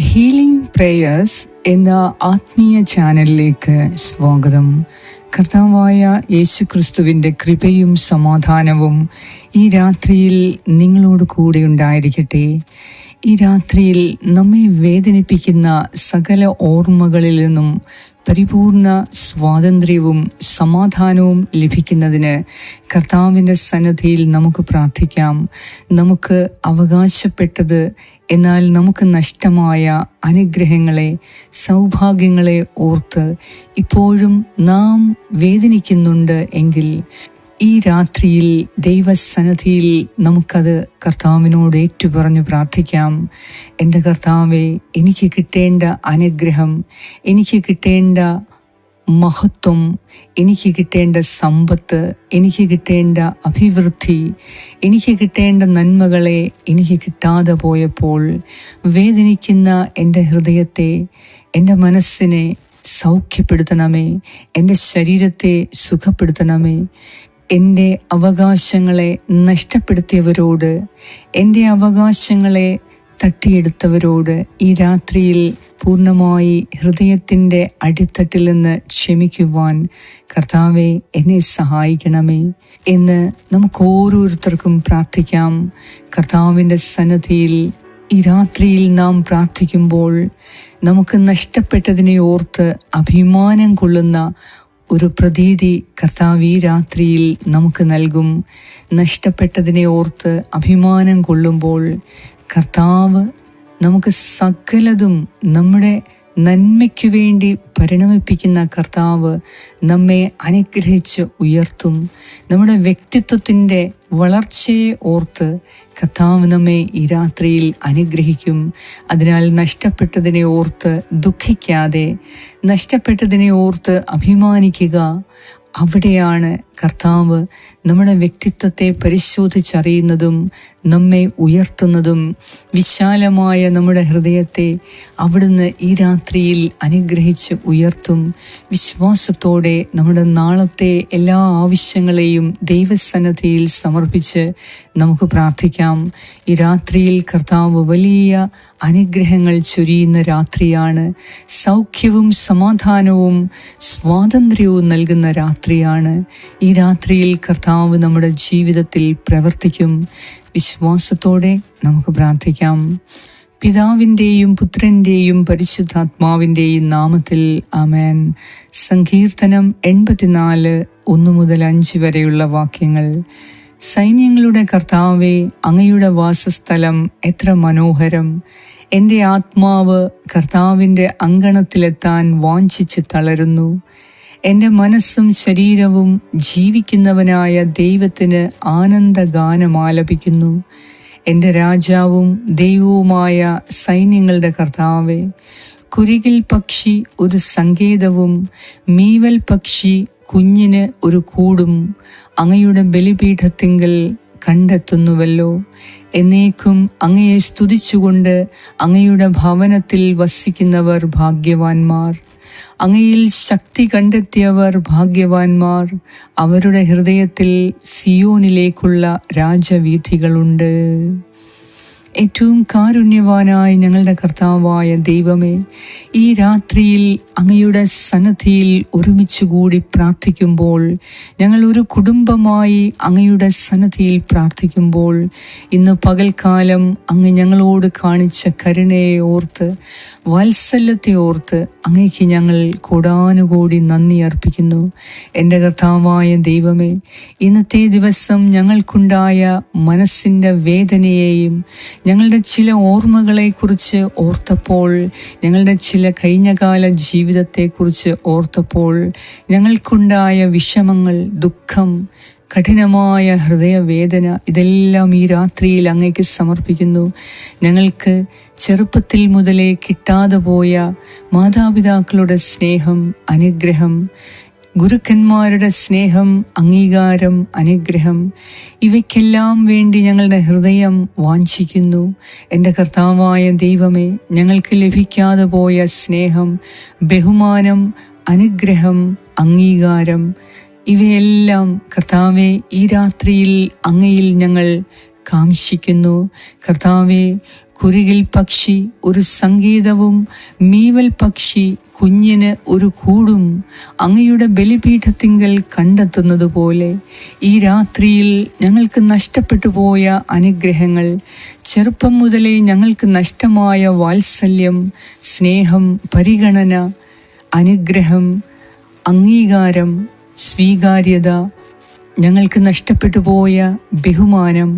Healing prayers എന്ന ആത്മീയ ചാനലിലേക്ക് സ്വാഗതം. കർത്താവായ യേശു ക്രിസ്തുവിന്റെ കൃപയും സമാധാനവും ഈ രാത്രിയിൽ നിങ്ങളോട് കൂടെ ഉണ്ടായിരിക്കട്ടെ. ഈ രാത്രിയിൽ നമ്മെ വേദനിപ്പിക്കുന്ന സകല ഓർമ്മകളിൽ നിന്നും പരിപൂർണ സ്വാതന്ത്ര്യവും സമാധാനവും ലഭിക്കുന്നതിന് കർത്താവിന്റെ സന്നദ്ധിയിൽ നമുക്ക് പ്രാർത്ഥിക്കാം. നമുക്ക് അവകാശപ്പെട്ടത് എന്നാൽ നമുക്ക് നഷ്ടമായ അനുഗ്രഹങ്ങളെ സൗഭാഗ്യങ്ങളെ ഓർത്ത് ഇപ്പോഴും നാം വേദനിക്കുന്നുണ്ട് എങ്കിൽ ഈ രാത്രിയിൽ ദൈവസന്നിധിയിൽ നമുക്കത് കർത്താവിനോട് ഏറ്റുപറഞ്ഞു പ്രാർത്ഥിക്കാം. എന്റെ കർത്താവെ എനിക്ക് കിട്ടേണ്ട അനുഗ്രഹം എനിക്ക് കിട്ടേണ്ട മഹത്വം എനിക്ക് കിട്ടേണ്ട സമ്പത്ത് എനിക്ക് കിട്ടേണ്ട അഭിവൃദ്ധി എനിക്ക് കിട്ടേണ്ട നന്മകളെ എനിക്ക് കിട്ടാതെ പോയപ്പോൾ വേദനിക്കുന്ന എന്റെ ഹൃദയത്തെ എന്റെ മനസ്സിനെ സൗഖ്യപ്പെടുത്തണമേ എന്റെ ശരീരത്തെ സുഖപ്പെടുത്തണമേ. എന്റെ അവകാശങ്ങളെ നഷ്ടപ്പെടുത്തിയവരോട് എന്റെ അവകാശങ്ങളെ തട്ടിയെടുത്തവരോട് ഈ രാത്രിയിൽ പൂർണമായി ഹൃദയത്തിന്റെ അടിത്തട്ടിൽ നിന്ന് ക്ഷമിക്കുവാൻ കർത്താവെ എന്നെ സഹായിക്കണമേ എന്ന് നമുക്ക് ഓരോരുത്തർക്കും പ്രാർത്ഥിക്കാം. കർത്താവിന്റെ സന്നദ്ധിയിൽ ഈ രാത്രിയിൽ നാം പ്രാർത്ഥിക്കുമ്പോൾ നമുക്ക് നഷ്ടപ്പെട്ടതിനെ ഓർത്ത് അഭിമാനം കൊള്ളുന്ന ഒരു പ്രതീതി കർത്താവ് ഈ രാത്രിയിൽ നമുക്ക് നൽകും. നഷ്ടപ്പെട്ടതിനെ ഓർത്ത് അഭിമാനം കൊള്ളുമ്പോൾ കർത്താവ് നമുക്ക് സകലതും നമ്മുടെ നന്മയ്ക്കു വേണ്ടി പരിണമിപ്പിക്കുന്ന കർത്താവ് നമ്മെ അനുഗ്രഹിച്ച് ഉയർത്തും. നമ്മുടെ വ്യക്തിത്വത്തിന്റെ വളർച്ചയെ ഓർത്ത് കർത്താവ് നമ്മെ ഈ രാത്രിയിൽ അനുഗ്രഹിക്കും. അതിനാൽ നഷ്ടപ്പെട്ടതിനെ ഓർത്ത് ദുഃഖിക്കാതെ നഷ്ടപ്പെട്ടതിനെ ഓർത്ത് അഭിമാനിക്കുക അവിടെയാണ് കർത്താവ് നമ്മുടെ വ്യക്തിത്വത്തെ പരിശോധിച്ചറിയുന്നതും നമ്മെ ഉയർത്തുന്നതും വിശാലമായ നമ്മുടെ ഹൃദയത്തെ അവിടുന്ന് ഈ രാത്രിയിൽ അനുഗ്രഹിച്ച് ഉയർത്തും. വിശ്വാസത്തോടെ നമ്മുടെ നാളത്തെ എല്ലാ ആവശ്യങ്ങളെയും ദൈവസന്നദ്ധിയിൽ സമർപ്പിച്ച് നമുക്ക് പ്രാർത്ഥിക്കാം. ഈ രാത്രിയിൽ കർത്താവ് വലിയ അനുഗ്രഹങ്ങൾ ചൊരിയുന്ന രാത്രിയാണ്. സൗഖ്യവും സമാധാനവും സ്വാതന്ത്ര്യവും നൽകുന്ന രാത്രിയാണ്. ഈ രാത്രിയിൽ കർത്താവ് നമ്മുടെ ജീവിതത്തിൽ പ്രവർത്തിക്കും. വിശ്വാസത്തോടെ നമുക്ക് പ്രാർത്ഥിക്കാം. പിതാവിന്റെയും പുത്രന്റെയും പരിശുദ്ധാത്മാവിന്റെയും നാമത്തിൽ ആമേൻ. സങ്കീർത്തനം എൺപത്തിനാല് ഒന്ന് മുതൽ അഞ്ച് വരെയുള്ള വാക്യങ്ങൾ. സൈന്യങ്ങളുടെ കർത്താവെ അങ്ങയുടെ വാസസ്ഥലം എത്ര മനോഹരം. എന്റെ ആത്മാവ് കർത്താവിന്റെ അങ്കണത്തിലെത്താൻ വാഞ്ചിച്ച് തളരുന്നു. എന്റെ മനസ്സും ശരീരവും ജീവിക്കുന്നവനായ ദൈവത്തിന് ആനന്ദഗാനം ആലപിക്കുന്നു. എന്റെ രാജാവും ദൈവവുമായ സൈന്യങ്ങളുടെ കർത്താവെ കുരുകിൽ പക്ഷി ഒരു സങ്കേതവും മീവൽ പക്ഷി കുഞ്ഞിന് ഒരു കൂടും അങ്ങയുടെ ബലിപീഠത്തിങ്കൽ കണ്ടെത്തുന്നുവല്ലോ. എന്നേക്കും അങ്ങയെ സ്തുതിച്ചുകൊണ്ട് അങ്ങയുടെ ഭവനത്തിൽ വസിക്കുന്നവർ ഭാഗ്യവാന്മാർ. അങ്ങയിൽ ശക്തി കണ്ടെത്തിയവർ ഭാഗ്യവാന്മാർ. അവരുടെ ഹൃദയത്തിൽ സിയോനിലേക്കുള്ള രാജവീഥികളുണ്ട്. ഏറ്റവും കാരുണ്യവാനായ ഞങ്ങളുടെ കർത്താവായ ദൈവമേ ഈ രാത്രിയിൽ അങ്ങയുടെ സന്നദ്ധിയിൽ ഒരുമിച്ച് കൂടി പ്രാർത്ഥിക്കുമ്പോൾ ഞങ്ങൾ ഒരു കുടുംബമായി അങ്ങയുടെ സന്നദ്ധിയിൽ പ്രാർത്ഥിക്കുമ്പോൾ ഇന്ന് പകൽക്കാലം അങ്ങ് ഞങ്ങളോട് കാണിച്ച കരുണയെ ഓർത്ത് വാത്സല്യത്തെ ഓർത്ത് അങ്ങയ്ക്ക് ഞങ്ങൾ കൂടാനുകൂടി നന്ദി അർപ്പിക്കുന്നു. എന്റെ കർത്താവായ ദൈവമേ ഇന്നത്തെ ദിവസം ഞങ്ങൾക്കുണ്ടായ മനസ്സിന്റെ വേദനയെയും ഞങ്ങളുടെ ചില ഓർമ്മകളെക്കുറിച്ച് ഓർത്തപ്പോൾ ഞങ്ങളുടെ ചില കഴിഞ്ഞകാല ജീവിതത്തെക്കുറിച്ച് ഓർത്തപ്പോൾ ഞങ്ങൾക്കുണ്ടായ വിഷമങ്ങൾ ദുഃഖം കഠിനമായ ഹൃദയവേദന ഇതെല്ലാം ഈ രാത്രിയിൽ അങ്ങേക്ക് സമർപ്പിക്കുന്നു. ഞങ്ങൾക്ക് ചെറുപ്പത്തിൽ മുതലേ കിട്ടാതെ പോയ മാതാപിതാക്കളുടെ സ്നേഹം അനുഗ്രഹം ഗുരുക്കന്മാരുടെ സ്നേഹം അംഗീകാരം അനുഗ്രഹം ഇവയ്ക്കെല്ലാം വേണ്ടി ഞങ്ങളുടെ ഹൃദയം വാഞ്ചിക്കുന്നു. എന്റെ കർത്താവായ ദൈവമേ ഞങ്ങൾക്ക് ലഭിക്കാതെ പോയ സ്നേഹം ബഹുമാനം അനുഗ്രഹം അംഗീകാരം ഇവയെല്ലാം കർത്താവെ ഈ രാത്രിയിൽ അങ്ങയിൽ ഞങ്ങൾ കാംക്ഷിക്കുന്നു. കർത്താവെ കുരുകിൽ പക്ഷി ഒരു സംഗീതവും മീവൽ പക്ഷി കുഞ്ഞിന് ഒരു കൂടും അങ്ങയുടെ ബലിപീഠത്തിങ്കൽ കണ്ടെത്തുന്നത് പോലെ ഈ രാത്രിയിൽ ഞങ്ങൾക്ക് നഷ്ടപ്പെട്ടു പോയ അനുഗ്രഹങ്ങൾ ചെറുപ്പം മുതലേ ഞങ്ങൾക്ക് നഷ്ടമായ വാത്സല്യം സ്നേഹം പരിഗണന അനുഗ്രഹം അംഗീകാരം സ്വീകാര്യത ഞങ്ങൾക്ക് നഷ്ടപ്പെട്ടു പോയ ബഹുമാനം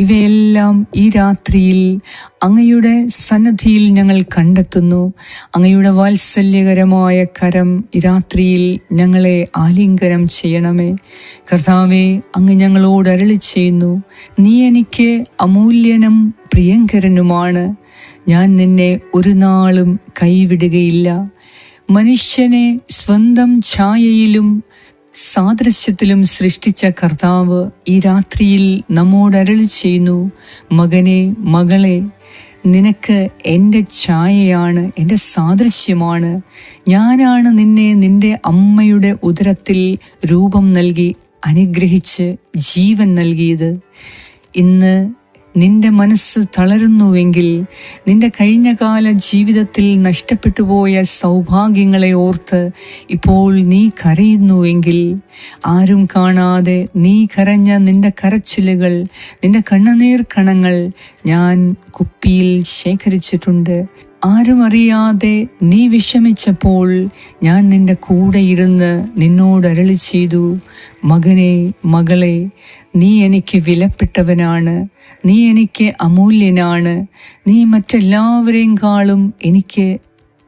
ഇവയെല്ലാം ഈ രാത്രിയിൽ അങ്ങയുടെ സന്നദ്ധിയിൽ ഞങ്ങൾ കണ്ടെത്തുന്നു. അങ്ങയുടെ വാത്സല്യകരമായ കരം ഈ രാത്രിയിൽ ഞങ്ങളെ ആലിംഗനം ചെയ്യണമേ. കർത്താവെ അങ്ങ് ഞങ്ങളോട് അരളി ചെയ്യുന്നു. നീ എനിക്ക് അമൂല്യനും പ്രിയങ്കരനുമാണ്. ഞാൻ നിന്നെ ഒരു നാളും കൈവിടുകയില്ല. മനുഷ്യനെ സ്വന്തം ഛായയിലും സാദൃശ്യത്തിലും സൃഷ്ടിച്ച കർത്താവ് ഈ രാത്രിയിൽ നമ്മോട് അരളി ചെയ്യുന്നു മകനെ മകളെ നിനക്ക് എന്റെ ഛായയാണ് എന്റെ സാദൃശ്യമാണ്. ഞാനാണ് നിന്നെ നിന്റെ അമ്മയുടെ ഉദരത്തിൽ രൂപം നൽകി അനുഗ്രഹിച്ച് ജീവൻ നൽകിയത്. ഇന്ന് നിന്റെ മനസ്സ് തളരുന്നുവെങ്കിൽ നിന്റെ കഴിഞ്ഞകാല ജീവിതത്തിൽ നഷ്ടപ്പെട്ടുപോയ സൗഭാഗ്യങ്ങളെ ഓർത്ത് ഇപ്പോൾ നീ കരയുന്നുവെങ്കിൽ ആരും കാണാതെ നീ കരഞ്ഞ നിന്റെ കരച്ചിലുകൾ നിന്റെ കണ്ണുനീർ കണങ്ങൾ ഞാൻ കുപ്പിയിൽ ശേഖരിച്ചിട്ടുണ്ട്. ആരും അറിയാതെ നീ വിഷമിച്ചപ്പോൾ ഞാൻ നിന്റെ കൂടെ ഇരുന്ന് നിന്നോട് അരളി ചെയ്തു മകനെ മകളെ നീ എനിക്ക് വിലപ്പെട്ടവനാണ് നീ എനിക്ക് അമൂല്യനാണ് നീ മറ്റെല്ലാവരെയും എനിക്ക്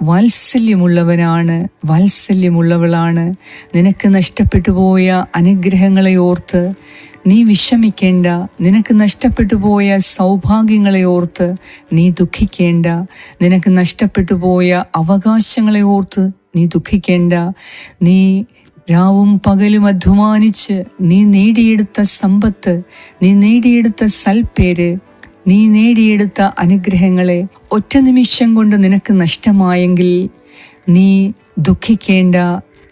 വാത്സല്യമുള്ളവനാണ് വാത്സല്യമുള്ളവളാണ്. നിനക്ക് നഷ്ടപ്പെട്ടു പോയ അനുഗ്രഹങ്ങളെ ഓർത്ത് നീ വിഷമിക്കേണ്ട. നിനക്ക് നഷ്ടപ്പെട്ടു പോയ സൗഭാഗ്യങ്ങളെ ഓർത്ത് നീ ദുഃഖിക്കേണ്ട. നിനക്ക് നഷ്ടപ്പെട്ടു പോയ അവകാശങ്ങളെ ഓർത്ത് നീ ദുഃഖിക്കേണ്ട. നീ രാവും പകലും അധ്വാനിച്ച് നീ നേടിയെടുത്ത സമ്പത്ത് നീ നേടിയെടുത്ത സൽപ്പേര് നീ നേടിയെടുത്ത അനുഗ്രഹങ്ങളെ ഒറ്റ നിമിഷം കൊണ്ട് നിനക്ക് നഷ്ടമായെങ്കിൽ നീ ദുഃഖിക്കേണ്ട.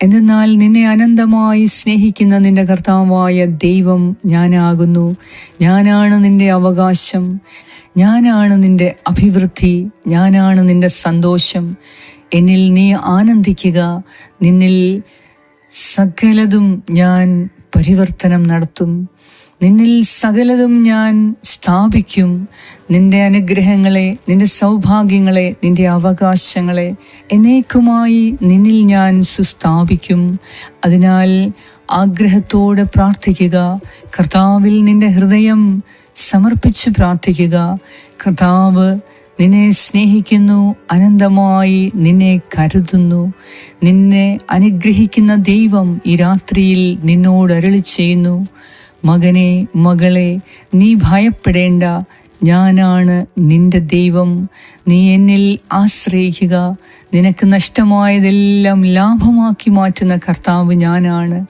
എന്നാൽ നിന്നെ അനന്തമായി സ്നേഹിക്കുന്ന നിന്റെ കർത്താവായ ദൈവം ഞാനാകുന്നു. ഞാനാണ് നിന്റെ അവകാശം. ഞാനാണ് നിന്റെ അഭിവൃദ്ധി. ഞാനാണ് നിന്റെ സന്തോഷം. എന്നിൽ നീ ആനന്ദിക്കുക. നിന്നിൽ സകലതും ഞാൻ പരിവർത്തനം നടത്തും. നിന്നിൽ സകലതും ഞാൻ സ്ഥാപിക്കും. നിന്റെ അനുഗ്രഹങ്ങളെ നിന്റെ സൗഭാഗ്യങ്ങളെ നിന്റെ അവകാശങ്ങളെ എന്നേക്കുമായി നിന്നിൽ ഞാൻ സുസ്ഥാപിക്കും. അതിനാൽ ആഗ്രഹത്തോടെ പ്രാർത്ഥിക്കുക. കർത്താവിൽ നിന്റെ ഹൃദയം സമർപ്പിച്ച് പ്രാർത്ഥിക്കുക. കർത്താവ് നിന്നെ സ്നേഹിക്കുന്നു അനന്തമായി നിന്നെ കരുതുന്നു. നിന്നെ അനുഗ്രഹിക്കുന്ന ദൈവം ഈ രാത്രിയിൽ നിന്നോട് അരളി ചെയ്യുന്നു മകനെ മകളെ നീ ഭയപ്പെടേണ്ട. ഞാനാണ് നിന്റെ ദൈവം. നീ എന്നിൽ ആശ്രയിക്കുക. നിനക്ക് നഷ്ടമായതെല്ലാം ലാഭമാക്കി മാറ്റുന്ന കർത്താവ് ഞാനാണ്.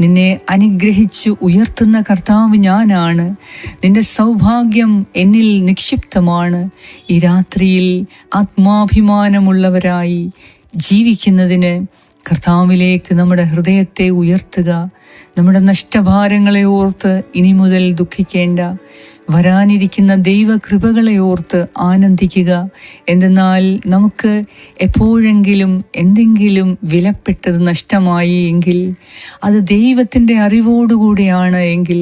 നിന്നെ അനുഗ്രഹിച്ച് ഉയർത്തുന്ന കർത്താവ് ഞാനാണ്. നിന്റെ സൗഭാഗ്യം എന്നിൽ നിക്ഷിപ്തമാണ്. ഈ രാത്രിയിൽ ആത്മാഭിമാനമുള്ളവരായി ജീവിക്കുന്നതിന് കർത്താവിലേക്ക് നമ്മുടെ ഹൃദയത്തെ ഉയർത്തുക. നമ്മുടെ നഷ്ടഭാരങ്ങളെ ഓർത്ത് ഇനി മുതൽ ദുഃഖിക്കേണ്ട. വരാനിരിക്കുന്ന ദൈവകൃപകളെ ഓർത്ത് ആനന്ദിക്കുക. എന്തെന്നാൽ നമുക്ക് എപ്പോഴെങ്കിലും എന്തെങ്കിലും വിലപ്പെട്ടത് നഷ്ടമായി എങ്കിൽ അത് ദൈവത്തിന്റെ അറിവോടുകൂടിയാണ് എങ്കിൽ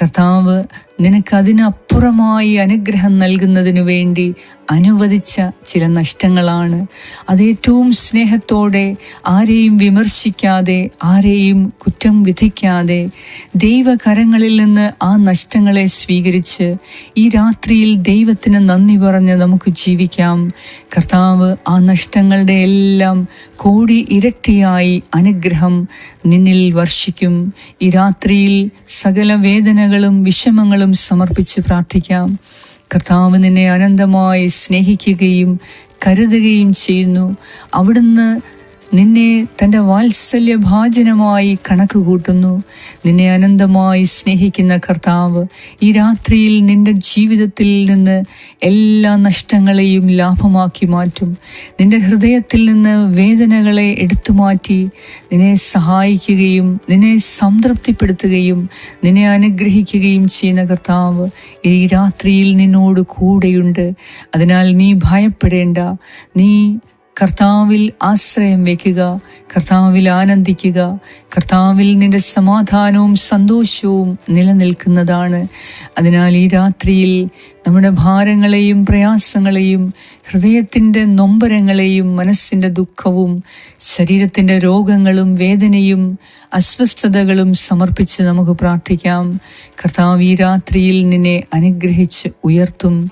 കർത്താവ് നിനക്കതിനപ്പുറമായി അനുഗ്രഹം നൽകുന്നതിനു വേണ്ടി അനുവദിച്ച ചില നഷ്ടങ്ങളാണ്. അതേറ്റവും സ്നേഹത്തോടെ ആരെയും വിമർശിക്കാതെ ആരെയും കുറ്റം വിധിക്കാതെ ദൈവകരങ്ങളിൽ നിന്ന് ആ നഷ്ടങ്ങളെ സ്വീകരിച്ച് ഈ രാത്രിയിൽ ദൈവത്തിന് നന്ദി പറഞ്ഞ് നമുക്ക് ജീവിക്കാം. കർത്താവ് ആ നഷ്ടങ്ങളുടെ എല്ലാം കോടി ഇരട്ടിയായി അനുഗ്രഹം നിന്നിൽ വർഷിക്കും. ഈ രാത്രിയിൽ സകല വേദനകളും വിഷമങ്ങളും സമർപ്പിച്ച് പ്രാർത്ഥിക്കാം. കർത്താവ് നിന്നെ അനന്തമായി സ്നേഹിക്കുകയും കരുതുകയും ചെയ്യുന്നു. അവിടുന്ന് നിന്നെ തന്റെ വാത്സല്യഭാജനമായി കണക്ക് കൂട്ടുന്നു നിന്നെ അനന്തമായി സ്നേഹിക്കുന്ന കർത്താവ് ഈ രാത്രിയിൽ നിന്റെ ജീവിതത്തിൽ നിന്ന് എല്ലാ നഷ്ടങ്ങളെയും ലാഭമാക്കി മാറ്റും. നിന്റെ ഹൃദയത്തിൽ നിന്ന് വേദനകളെ എടുത്തു മാറ്റി നിന്നെ സഹായിക്കുകയും നിന്നെ സംതൃപ്തിപ്പെടുത്തുകയും നിന്നെ അനുഗ്രഹിക്കുകയും ചെയ്യുന്ന കർത്താവ് ഈ രാത്രിയിൽ നിന്നോട് കൂടെയുണ്ട്. അതിനാൽ നീ ഭയപ്പെടേണ്ട. നീ കർത്താവിൽ ആശ്രയം വയ്ക്കുക കർത്താവിൽ ആനന്ദിക്കുക കർത്താവിൽ നിന്റെ സമാധാനവും സന്തോഷവും നിലനിൽക്കുന്നതാണ്. അതിനാൽ ഈ രാത്രിയിൽ നമ്മുടെ ഭാരങ്ങളെയും പ്രയാസങ്ങളെയും ഹൃദയത്തിന്റെ നൊമ്പരങ്ങളെയും മനസ്സിന്റെ ദുഃഖവും ശരീരത്തിന്റെ രോഗങ്ങളും വേദനയും അസ്വസ്ഥതകളും സമർപ്പിച്ച് നമുക്ക് പ്രാർത്ഥിക്കാം. കർത്താവ് ഈ രാത്രിയിൽ നിന്നെ അനുഗ്രഹിച്ച് ഉയർത്തും.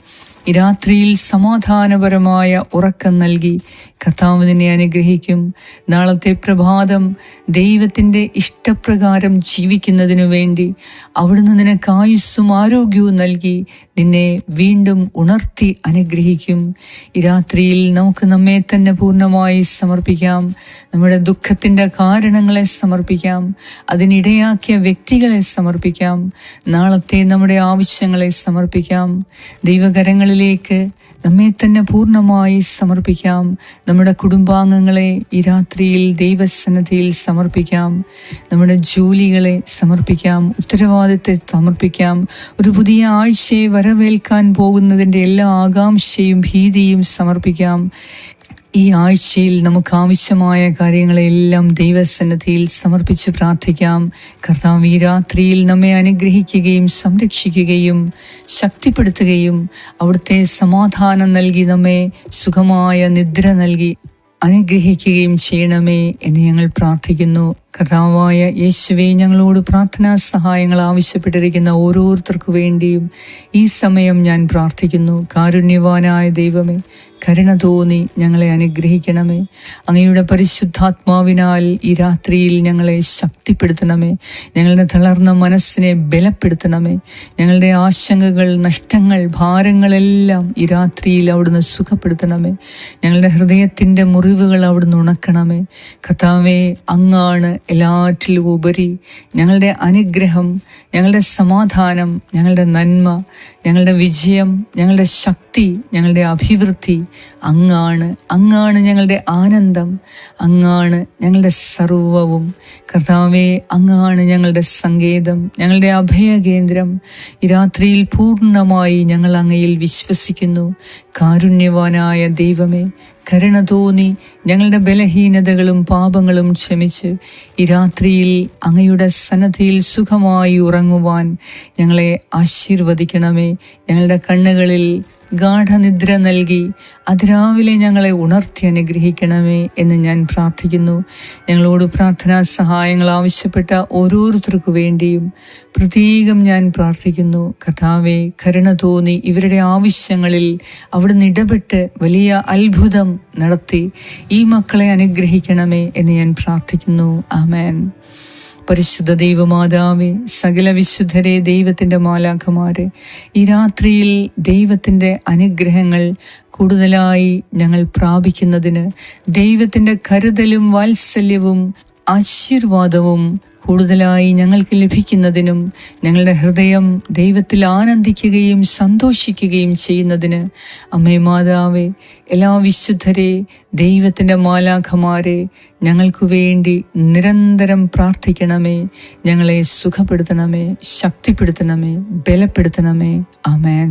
ഈ രാത്രിയിൽ സമാധാനപരമായ ഉറക്കം നൽകി കർത്താവ് നിന്നെ അനുഗ്രഹിക്കും. നാളത്തെ പ്രഭാതം ദൈവത്തിന്റെ ഇഷ്ടപ്രകാരം ജീവിക്കുന്നതിനു വേണ്ടി അവിടുന്ന് നിനക്ക് ആയുസ്സും ആരോഗ്യവും നൽകി നിന്നെ വീണ്ടും ഉണർത്തി അനുഗ്രഹിക്കും. ഈ രാത്രിയിൽ നമുക്ക് നമ്മെ തന്നെ പൂർണമായി സമർപ്പിക്കാം. നമ്മുടെ ദുഃഖത്തിന്റെ കാരണങ്ങളെ സമർപ്പിക്കാം. അതിനിടയാക്കിയ വ്യക്തികളെ സമർപ്പിക്കാം. നാളത്തെ നമ്മുടെ ആവശ്യങ്ങളെ സമർപ്പിക്കാം. ദൈവകരങ്ങളിലേക്ക് നമ്മെ തന്നെ പൂർണമായി സമർപ്പിക്കാം. നമ്മുടെ കുടുംബാംഗങ്ങളെ ഈ രാത്രിയിൽ ദൈവസന്നദ്ധിയിൽ സമർപ്പിക്കാം. നമ്മുടെ ജോലികളെ സമർപ്പിക്കാം. ഉത്തരവാദിത്തെ സമർപ്പിക്കാം. ഒരു പുതിയ ആഴ്ചയെ വരവേൽക്കാൻ പോകുന്നതിന്റെ എല്ലാ ആകാംക്ഷയും ഭീതിയും സമർപ്പിക്കാം. ഈ ആഴ്ചയിൽ നമുക്ക് ആവശ്യമായ കാര്യങ്ങളെല്ലാം ദൈവസന്നദ്ധിയിൽ സമർപ്പിച്ച് പ്രാർത്ഥിക്കാം. കർത്താവ് ഈ രാത്രിയിൽ നമ്മെ അനുഗ്രഹിക്കുകയും സംരക്ഷിക്കുകയും ശക്തിപ്പെടുത്തുകയും അവിടുത്തെ സമാധാനം നൽകി നമ്മെ സുഖമായ നിദ്ര നൽകി അനുഗ്രഹിക്കുകയും ചെയ്യണമേ എന്ന് ഞങ്ങൾ പ്രാർത്ഥിക്കുന്നു. കർത്താവായ യേശുവെ ഞങ്ങളോട് പ്രാർത്ഥനാ സഹായങ്ങൾ ആവശ്യപ്പെട്ടിരിക്കുന്ന ഓരോരുത്തർക്കു വേണ്ടിയും ഈ സമയം ഞാൻ പ്രാർത്ഥിക്കുന്നു. കാരുണ്യവാനായ ദൈവമേ കരുണ തോന്നി ഞങ്ങളെ അനുഗ്രഹിക്കണമേ. അങ്ങയുടെ പരിശുദ്ധാത്മാവിനാൽ ഈ രാത്രിയിൽ ഞങ്ങളെ ശക്തിപ്പെടുത്തണമേ. ഞങ്ങളുടെ തളർന്ന മനസ്സിനെ ബലപ്പെടുത്തണമേ. ഞങ്ങളുടെ ആശങ്കകൾ നഷ്ടങ്ങൾ ഭാരങ്ങളെല്ലാം ഈ രാത്രിയിൽ അവിടുന്ന് സുഖപ്പെടുത്തണമേ. ഞങ്ങളുടെ ഹൃദയത്തിന്റെ മുറിവുകൾ അവിടുന്ന് ഉണക്കണമേ. കഥാവേ അങ്ങാണ് എല്ലാറ്റിലും ഉപരി ഞങ്ങളുടെ അനുഗ്രഹം ഞങ്ങളുടെ സമാധാനം ഞങ്ങളുടെ നന്മ ഞങ്ങളുടെ വിജയം ഞങ്ങളുടെ ശക്തി ഞങ്ങളുടെ അഭിവൃദ്ധി. അങ്ങാണ് അങ്ങാണ് ഞങ്ങളുടെ ആനന്ദം അങ്ങാണ് ഞങ്ങളുടെ സർവവും. കർത്താവെ അങ്ങാണ് ഞങ്ങളുടെ സങ്കേതം ഞങ്ങളുടെ അഭയകേന്ദ്രം. ഈ രാത്രിയിൽ പൂർണമായി ഞങ്ങൾ അങ്ങയിൽ വിശ്വസിക്കുന്നു. കാരുണ്യവാനായ ദൈവമേ കരുണ തോന്നി ഞങ്ങളുടെ ബലഹീനതകളും പാപങ്ങളും ക്ഷമിച്ച് ഈ രാത്രിയിൽ അങ്ങയുടെ സന്നദ്ധിയിൽ സുഖമായി ഉറങ്ങുവാൻ ഞങ്ങളെ ആശീർവദിക്കണമേ. ഞങ്ങളുടെ കണ്ണുകളിൽ ഗാഠനിദ്ര നൽകി അതിരാവിലെ ഞങ്ങളെ ഉണർത്തി അനുഗ്രഹിക്കണമേ എന്ന് ഞാൻ പ്രാർത്ഥിക്കുന്നു. ഞങ്ങളോട് പ്രാർത്ഥനാ സഹായങ്ങൾ ആവശ്യപ്പെട്ട ഓരോരുത്തർക്കു വേണ്ടിയും പ്രത്യേകം ഞാൻ പ്രാർത്ഥിക്കുന്നു. കഥാവെ കരുണ തോന്നി ഇവരുടെ ആവശ്യങ്ങളിൽ അവിടുന്ന് ഇടപെട്ട് വലിയ അത്ഭുതം നടത്തി ഈ മക്കളെ അനുഗ്രഹിക്കണമേ എന്ന് ഞാൻ പ്രാർത്ഥിക്കുന്നു. ആമേൻ. പരിശുദ്ധ ദൈവമാതാവേ സകല വിശുദ്ധരെ ദൈവത്തിന്റെ മാലാഖമാരെ ഈ രാത്രിയിൽ ദൈവത്തിന്റെ അനുഗ്രഹങ്ങൾ കൂടുതലായി ഞങ്ങൾ പ്രാപിക്കുന്നതിന് ദൈവത്തിന്റെ കരുതലും വാത്സല്യവും ആശീർവാദവും കൂടുതലായി ഞങ്ങൾക്ക് ലഭിക്കുന്നതിനും ഞങ്ങളുടെ ഹൃദയം ദൈവത്തിൽ ആനന്ദിക്കുകയും സന്തോഷിക്കുകയും ചെയ്യുന്നതിന് അമ്മേ മാതാവേ എല്ലാ വിശുദ്ധരെ ദൈവത്തിന്റെ മാലാഖമാരെ ഞങ്ങൾക്കു വേണ്ടി നിരന്തരം പ്രാർത്ഥിക്കണമേ. ഞങ്ങളെ സുഖപ്പെടുത്തണമേ ശക്തിപ്പെടുത്തണമേ ബലപ്പെടുത്തണമേ. അമേൻ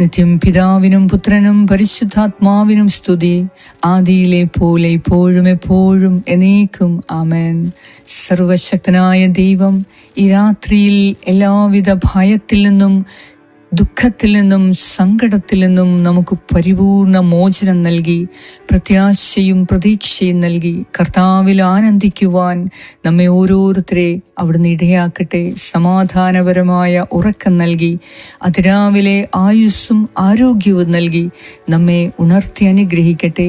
നിത്യം പിതാവിനും പുത്രനും പരിശുദ്ധാത്മാവിനും സ്തുതി. ആദിയിലെ പോലെ ഇപ്പോഴും എപ്പോഴും എന്നേക്കും ആമേൻ. സർവശക്തനായ ദൈവം ഈ രാത്രിയിൽ എല്ലാവിധ ഭയത്തിൽ നിന്നും ദുഃഖത്തിൽ നിന്നും സങ്കടത്തിൽ നിന്നും നമുക്ക് പരിപൂർണ മോചനം നൽകി പ്രത്യാശയും പ്രതീക്ഷയും നൽകി കർത്താവിൽ ആനന്ദിക്കുവാൻ നമ്മെ ഓരോരുത്തരെ അവിടുന്ന് ഇടയാക്കട്ടെ. സമാധാനപരമായ ഉറക്കം നൽകി അതിരാവിലെ ആയുസ്സും ആരോഗ്യവും നൽകി നമ്മെ ഉണർത്തി അനുഗ്രഹിക്കട്ടെ.